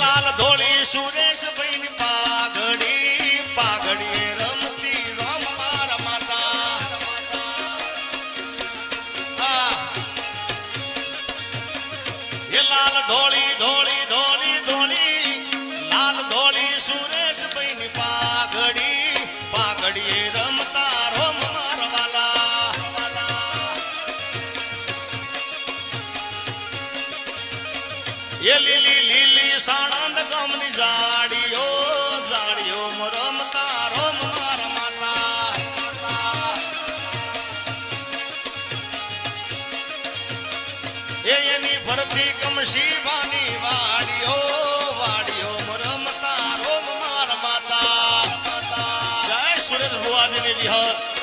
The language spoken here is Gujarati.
લાલ ધોળી સુરેશ ભાઈ પાઘડી પાઘડી રમતી રમ મારા માતા. એ લાલ ધોળી ધોળી ધોળી ધોળી, લાલ ધોળી સુરેશ ભાઈ પાઘડી એ લીલી લીલી સાણંદ ગમની જાડીઓ જાડીઓ રમતા રોમ માર માતા. એ એની ફરતી કમશી વાની વાડીઓ વાડીઓ રમતા રોમ માર માતા. જય સુરેશ ભુવાજીની વિહર